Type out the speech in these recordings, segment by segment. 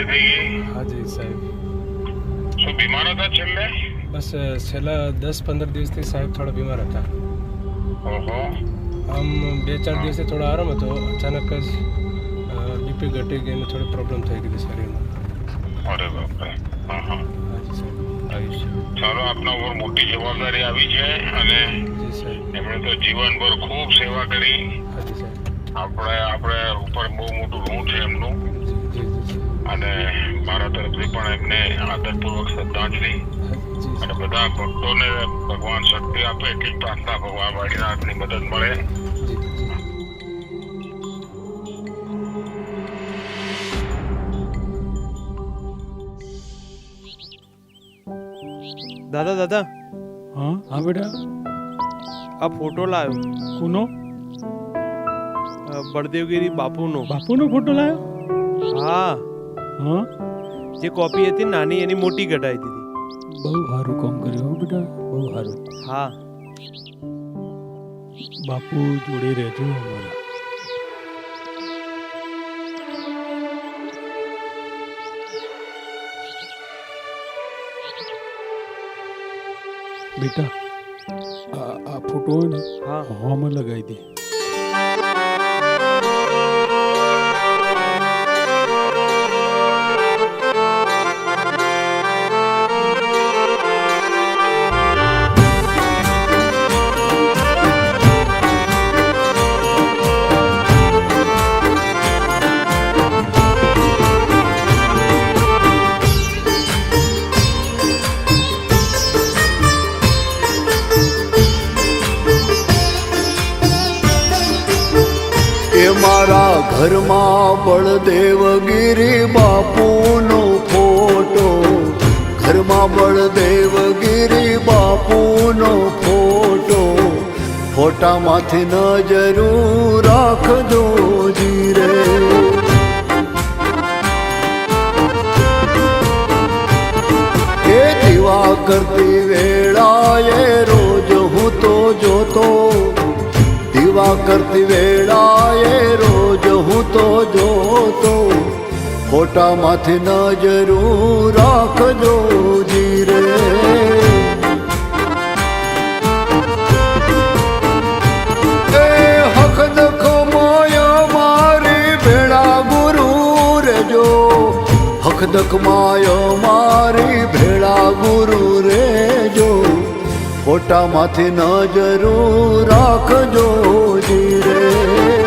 નબળાઈ થઈ ગઈ હાજી સાહેબ. શું બીમાર હતા છેલ્લે? બસ છેલ્લા દસ પંદર દિવસથી સાહેબ થોડા બીમાર હતા. ઓહો. આમ બે ચાર દિવસથી થોડો આરામ હતો. અચાનક જ બીપી ઘટી ગઈ અને થોડી પ્રોબ્લેમ થઈ ગઈ શરીરમાં. અરે બાપરે. હા હા. હાજી સાહેબ. ચાલો આપના ઉપર મોટી જવાબદારી આવી છે અને એમણે તો જીવનભર ખૂબ સેવા કરી. આપણે આપણે ઉપર બહુ મોટું ઋણ છે એમનું. અને મારા તરફથી પણ એમને આદરપૂર્વક શ્રદ્ધાંજલિ. અને બધા ભક્તોને ભગવાન શક્તિ આપે એટલી પ્રાર્થના ભગવાન વાડીનાથની મદદ મળે. દાદા દાદા. હા હા બેટા. આ ફોટો લાવ્યો કોનો? બળદેવગીરી બાપુનો. બાપુનો ફોટો લાવ્યો હા. હા? જે કોપી હતી નાની એની મોટી કઢાઈ દીધી બહુ સારું કામ કર્યું હો બેટા બહુ સારું. હા. બાપુ જોડે રહેજો અમારા. બેટા આ ફોટો હોય ને હા. હવામાં લગાવી દે. મારા બળદેવ બળદેવગીરી બાપુનો ફોટો. ઘરમાં બળદેવગીરી બાપુનો ફોટો. ફોટામાંથી નજરું રાખજો જીરે. એ દીવા કરતી વેળાએ રોજ હું તો જોતો. દીવા કરતી રોજ તો જોતો ફોટામાંથી નજરું રાખજો જીરે. દખ માયો મારી ભેળા ગુરુ રેજો. ફોટામાંથી નજરું રાખજો જીરે.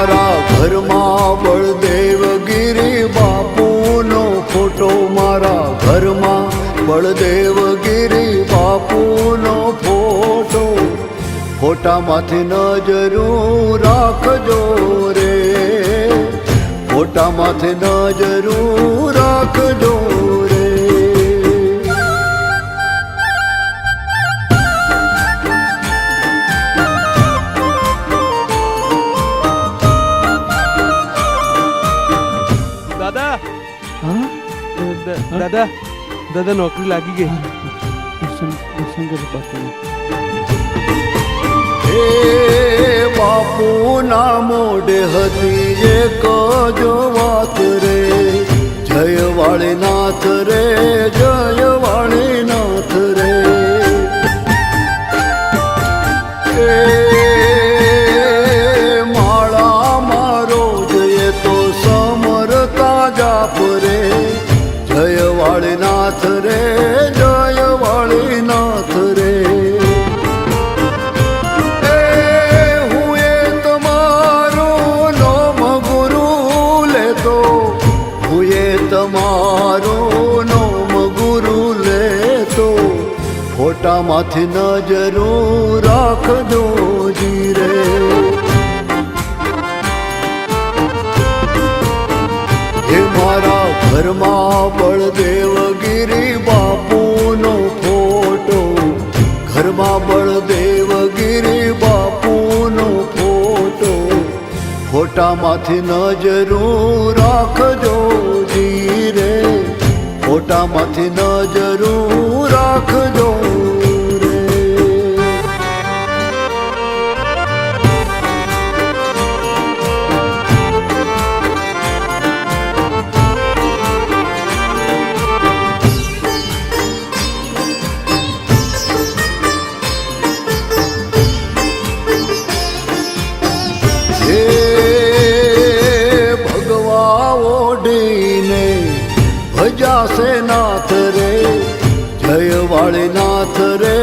મારા ઘરમાં બળદેવગીરી બાપુનો ફોટો મારા ઘરમાં બળદેવગીરી બાપુનો ફોટો. ફોટામાંથી નજરું રાખજો રે. ફોટામાંથી નજરું રાખજો દાદા દાદા નોકરી લાગી ગઈ દર્શન દર્શન કરો બાપુનું હે બાપુના મોઢે હતી એક જો વાત રે જય વાળીનાથ રે વાળીનાથ રે, જય વાળીનાથ રે. એ હું એ તમારો નોમ ગુરુ લેતો, હું નજરું રાખજો જીરે. એ મારા ઘરમાં બળદેવગીરી બાપુનો ફોટો. ઘરમાં બળદેવગીરી બાપુનો ફોટો. ફોટામાંથી નજરું રાખજો જીરે ફોટામાંથી નજરું રાખજો વાળીનાથ રે,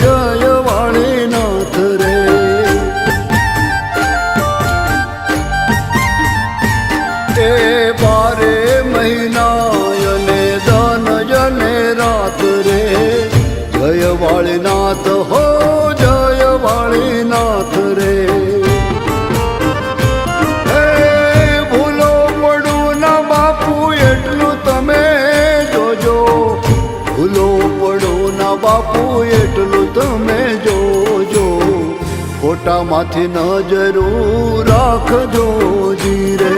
જય વાળીનાથ રે. એ બારે મહિના અને દાન જને રાત રે, જય વાળીનાથ હો બાપુ, એટલું તમે જોજો. ખોટામાંથી નજરો રાખજો જીરે.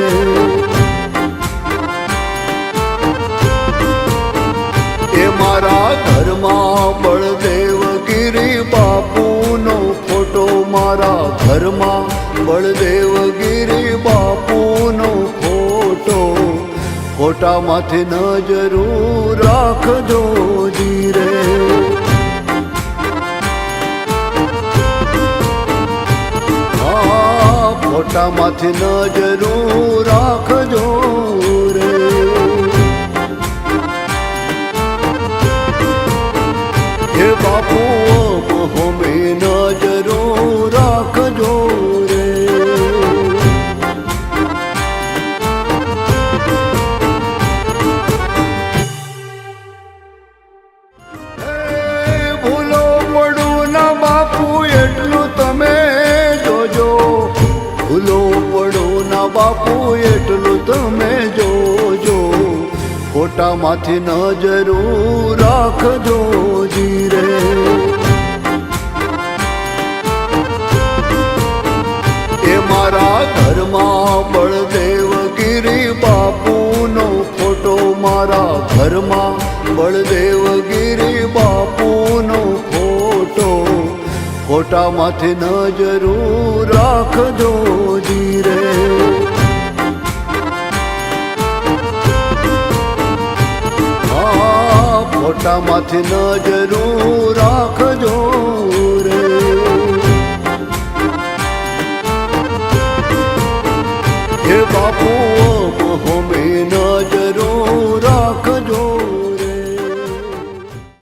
એ મારા ઘરમાં બળદેવગીરી બાપુનો ફોટો, મારા ઘરમાં બળદેવગીરી બાપુનો ફોટો. ફોટામાંથી નજરો રાખજો જી ફોટામાંથી નજરું રાખજો રે. એ બાપુ એટલું તમે જોજો. ખોટામાંથી નજરો રાખજો જીરે. એ મારા ઘરમાં બળદેવગીરી બાપુનો ફોટો, મારા ઘરમાં બળદેવગીરી બાપુનો ફોટો. ફોટામાંથી નજરો રાખજો જી ન જરૂર રાખજો